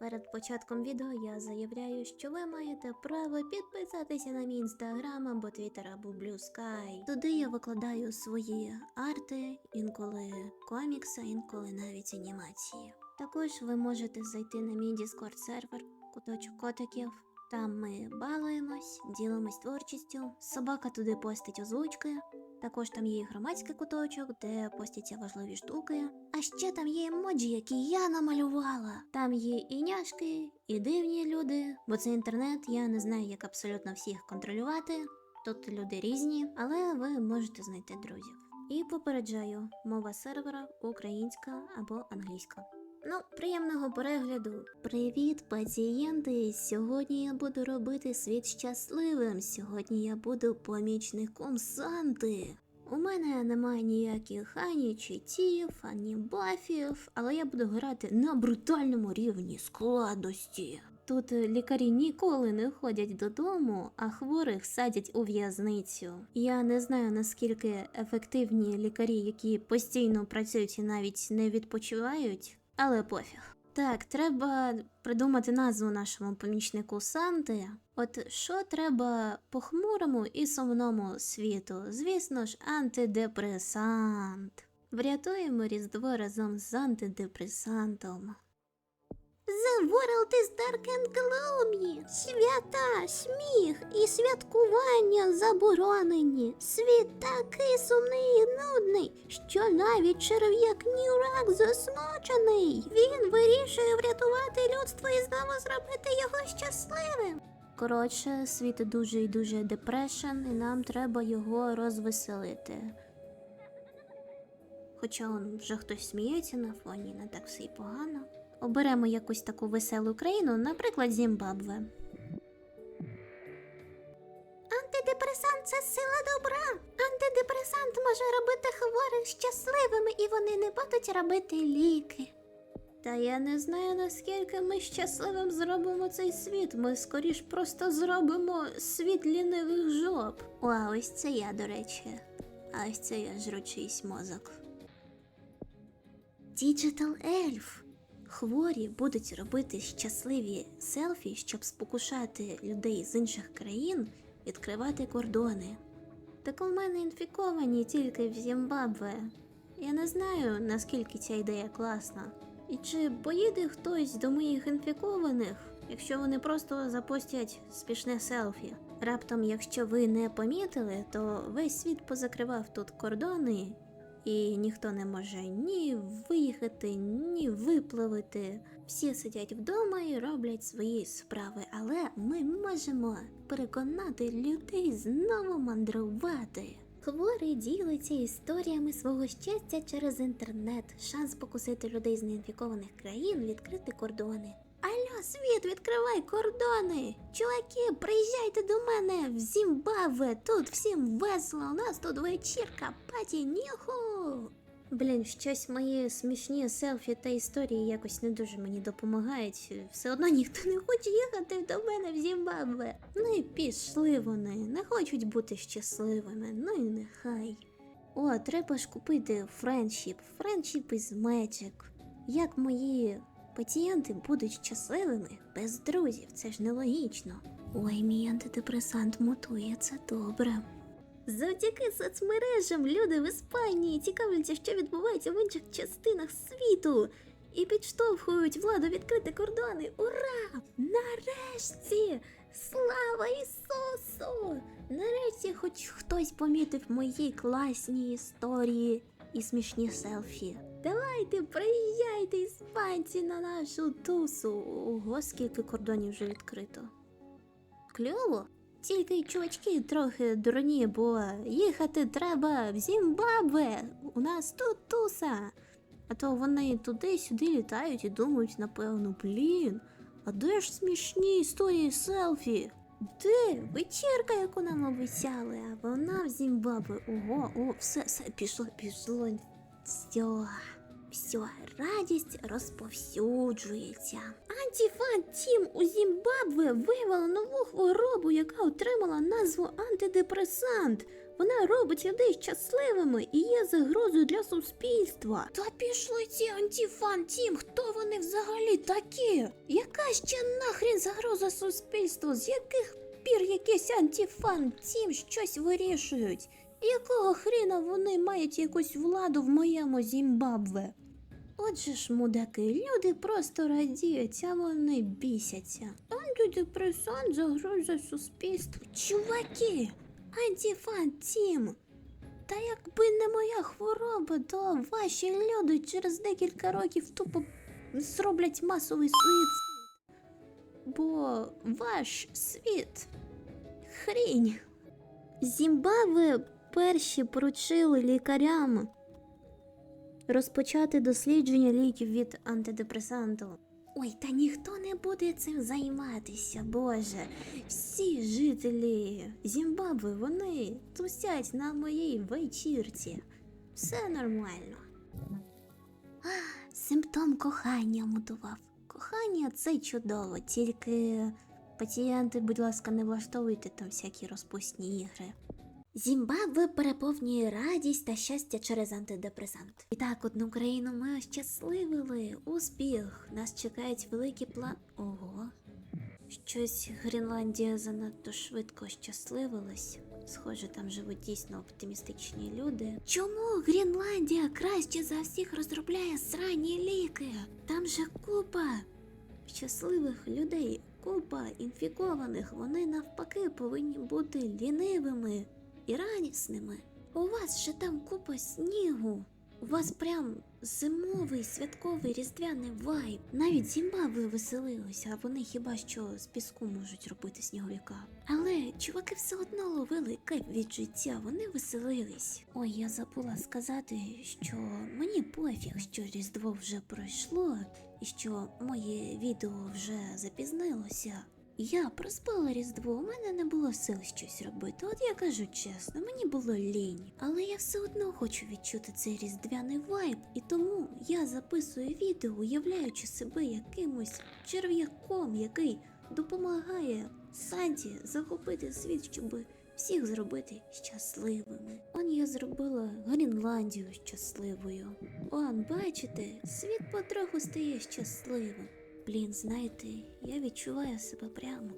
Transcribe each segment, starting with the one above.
Перед початком відео я заявляю, що ви маєте право підписатися на мій інстаграм або твіттер або Sky. Туди я викладаю свої арти, інколи комікси, інколи навіть анімації. Також ви можете зайти на мій Discord сервер, куточок котиків. Там ми балуємось, ділимось творчістю. Собака туди постить озвучки. Також там є і громадський куточок, де постяться важливі штуки. А ще там є емоджі, які я намалювала. Там є і няшки, і дивні люди, бо це інтернет, я не знаю, як абсолютно всіх контролювати. Тут люди різні, але ви можете знайти друзів. І попереджаю, мова сервера українська або англійська. Ну, приємного перегляду. Привіт, пацієнти! Сьогодні я буду робити світ щасливим. Сьогодні я буду помічником Санти. У мене немає ніяких ані читів, ані бафів, але я буду грати на брутальному рівні складності. Тут лікарі ніколи не ходять додому, а хворих садять у в'язницю. Я не знаю наскільки ефективні лікарі, які постійно працюють і навіть не відпочивають, але пофіг. Так, треба придумати назву нашому помічнику Санти. От що треба похмурому і сумному світу? Звісно ж, антидепресант. Врятуємо Різдво разом з антидепресантом. The world is dark and gloomy. Свята, сміх і святкування заборонені. Світ такий сумний і нудний, що навіть черв'як Нюрак засмучений. Він вирішує врятувати людство і знову зробити його щасливим. Коротше, світ дуже і дуже депрешен, і нам треба його розвеселити. Хоча он вже хтось сміється на фоні, не так все й погано. Оберемо якусь таку веселу країну, наприклад, Зімбабве. Антидепресант це сила добра. Антидепресант може робити хворих щасливими, і вони не будуть робити ліки. Та я не знаю, наскільки ми щасливим зробимо цей світ. Ми скоріш просто зробимо світ лінивих жоп. О, а ось це я, до речі. А ось це я жру чийсь мозок. Діджитал ельф. Хворі будуть робити щасливі селфі, щоб спокушати людей з інших країн відкривати кордони. Так у мене інфіковані тільки в Зімбабве. Я не знаю, наскільки ця ідея класна. І чи поїде хтось до моїх інфікованих, якщо вони просто запостять спішне селфі? Раптом, якщо ви не помітили, то весь світ позакривав тут кордони, і ніхто не може ні виїхати, ні випливити. Всі сидять вдома і роблять свої справи, але ми можемо переконати людей знову мандрувати. Хворий ділиться історіями свого щастя через інтернет, шанс покусити людей з неінфікованих країн, відкрити кордони. Алло, світ, відкривай кордони! Чуваки, приїжджайте до мене в Зімбабве, тут всім весело, у нас тут вечірка, паті ніху! Блін, щось мої смішні селфі та історії якось не дуже мені допомагають. Все одно ніхто не хоче їхати до мене в Зімбабве. Ну і пішли вони, не хочуть бути щасливими, ну і нехай. О, треба ж купити френдшіп, френдшіп із Magic. Як мої пацієнти будуть щасливими без друзів, це ж нелогічно. Ой, мій антидепресант мутує, це добре. Завдяки соцмережам люди в Іспанії цікавляться, що відбувається в інших частинах світу, і підштовхують владу відкрити кордони. Ура! Нарешті! Слава Ісусу! Нарешті хоч хтось помітив мої класні історії і смішні селфі. Давайте, приїжджайте, іспанці, на нашу тусу. Ого, скільки кордонів вже відкрито. Кльово. Тільки чувачки трохи дурні, бо їхати треба в Зімбабве. У нас тут туса. А то вони туди-сюди літають і думають, напевно, блін, а де ж смішні історії селфі? Де вечірка, яку нам обіцяли, а вона в Зімбабве. Ого, о, все, все, пішло, пішло. Все, все, радість розповсюджується. Антіфан Тім у Зімбабве виявила нову хворобу, яка отримала назву антидепресант. Вона робить людей щасливими і є загрозою для суспільства. Та пішли ці антіфан тім, хто вони взагалі такі? Яка ще нахрін загроза суспільству? З яких пір якийсь антіфан тім щось вирішують? Якого хріна вони мають якусь владу в моєму Зімбабве? Отже ж, мудаки, люди просто радіють, а вони бісяться. Антидепресант загрожує суспільству. Чуваки! Антіфан тім! Та якби не моя хвороба, то ваші люди через декілька років тупо зроблять масовий суїцид. Бо ваш світ хрінь. Зімбабве перші поручили лікарям розпочати дослідження ліків від антидепресанту. Ой, та ніхто не буде цим займатися, Боже. Всі жителі Зімбабве, вони тусять на моїй вечірці. Все нормально. А, симптом кохання мутував. Кохання це чудово, тільки пацієнти, будь ласка, не влаштовуйте там всякі розпусні ігри. Зімбабве переповнює радість та щастя через антидепресант. І так, одну країну ми ощасливили. Успіх! Нас чекають великі план. Ого. Щось Гренландія занадто швидко щасливилась. Схоже, там живуть дійсно оптимістичні люди. Чому Гренландія краще за всіх розробляє срані ліки? Там же купа щасливих людей, купа інфікованих. Вони навпаки повинні бути лінивими і радісними. У вас же там купа снігу. У вас прям зимовий святковий різдвяний вайб. Навіть Зімбабве веселилося, а вони хіба що з піску можуть робити сніговика. Але чуваки все одно ловили кайф від життя, вони веселились. Ой, я забула сказати, що мені пофіг, що Різдво вже пройшло, і що моє відео вже запізнилося. Я проспала Різдво, у мене не було сил щось робити. От я кажу чесно, мені було лінь. Але я все одно хочу відчути цей різдвяний вайб, і тому я записую відео, уявляючи себе якимось черв'яком, який допомагає Санті захопити світ, щоб всіх зробити щасливими. Он я зробила Гренландію щасливою. Он, бачите, світ потроху стає щасливим. Блін, знаєте, я відчуваю себе прямо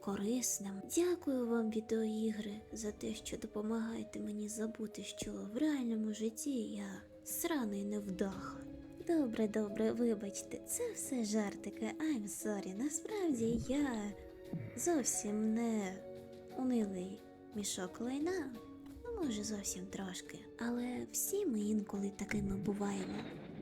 корисним. Дякую вам, відеоігри, за те, що допомагаєте мені забути, що в реальному житті я сраний невдаха. Добре, добре, вибачте, це все жартики. I'm sorry. Насправді я зовсім не унилий мішок лайна. Ну, може, зовсім трошки. Але всі ми інколи такими буваємо.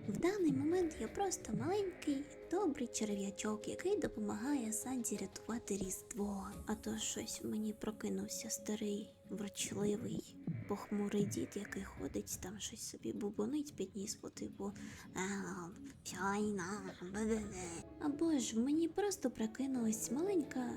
В даний момент я просто маленький, добрий черв'ячок, який допомагає Санті рятувати Різдво. А то щось мені прокинувся старий, врачливий, похмурий дід, який ходить там щось собі бубонить під ніс по типу «Ау, чайна. Або ж мені просто прокинулась маленька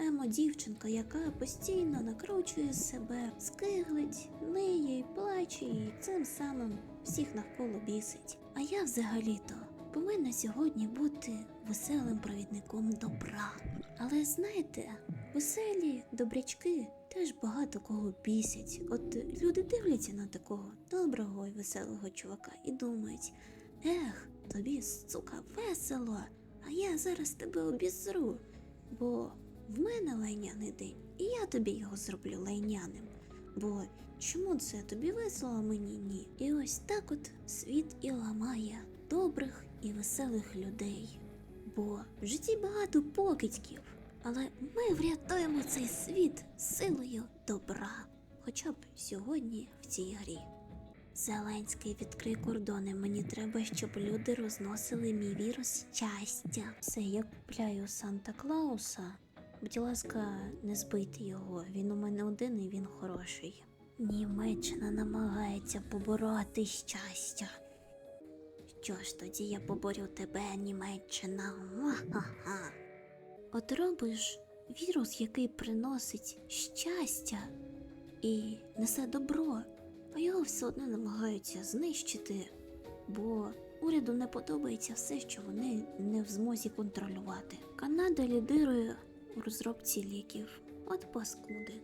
емо дівчинка, яка постійно накручує себе, скиглить, ниє й плаче, і цим самим всіх навколо бісить. А я взагалі-то повинна сьогодні бути веселим провідником добра. Але знаєте, веселі добрячки теж багато кого бісять. От люди дивляться на такого доброго і веселого чувака і думають: ех, тобі, сука, весело, а я зараз тебе обізру. Бо в мене лайняний день, і я тобі його зроблю лайняним. Бо чому це тобі весело, а мені ні? І ось так от світ і ламає добрих і веселих людей. Бо в житті багато покидьків, але ми врятуємо цей світ силою добра. Хоча б сьогодні в цій грі. Зеленський відкрий кордони. Мені треба, щоб люди розносили мій вірус щастя. Все, я купляю Санта Клауса. Будь ласка, не збийте його. Він у мене один і він хороший. Німеччина намагається побороти щастя. Що ж тоді я поборю тебе, Німеччина? Ха-ха. От робиш вірус, який приносить щастя і несе добро, а його все одно намагаються знищити, бо уряду не подобається все, що вони не в змозі контролювати. Канада лідирує у розробці ліків. От паскуди.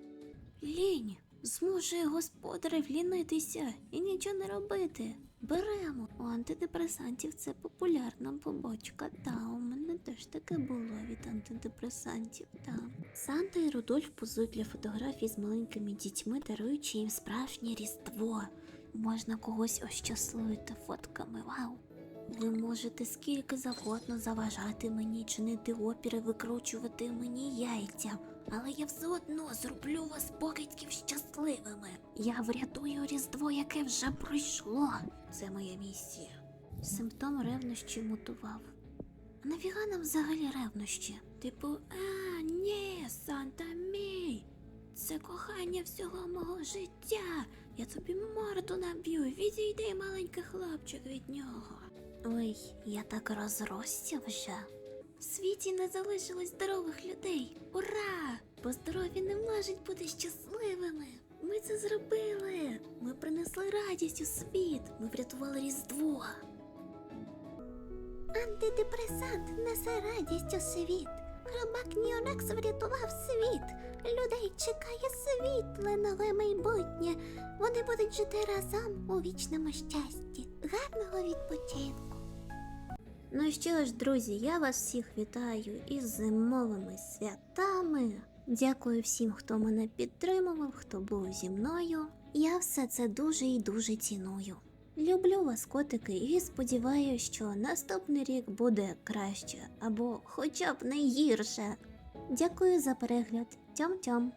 Лінь, змушує господарів лінитися і нічого не робити. Беремо. У антидепресантів це популярна побочка. Та, у мене теж таке було від антидепресантів. Та. Санта і Рудольф позують для фотографій з маленькими дітьми, даруючи їм справжнє різдво. Можна когось ощасливити фотками. Вау! Ви можете скільки завгодно заважати мені, чинити опіри, викручувати мені яйця, але я все одно зроблю вас покидьків щасливими. Я врятую різдво, яке вже пройшло. Це моя місія. Симптом ревнощі мутував. А нам взагалі ревнощі? Типу, а, ні, Санта мій. Це кохання всього мого життя. Я тобі морду наб'ю. Відійди, маленький хлопчик від нього. Ой, я так розросся вже. В світі не залишилось здорових людей. Ура! Бо здорові не можуть бути щасливими. Ми це зробили. Ми принесли радість у світ. Ми врятували Різдво. Антидепресант несе радість у світ. Хробак Ніонекс врятував світ. Людей чекає світле нове майбутнє. Вони будуть жити разом у вічному щасті. Гарного відпочинку. Ну що ж, друзі, я вас всіх вітаю із зимовими святами. Дякую всім, хто мене підтримував, хто був зі мною. Я все це дуже і дуже ціную. Люблю вас, котики, і сподіваюся, що наступний рік буде краще або хоча б не гірше. Дякую за перегляд. Тям-тям!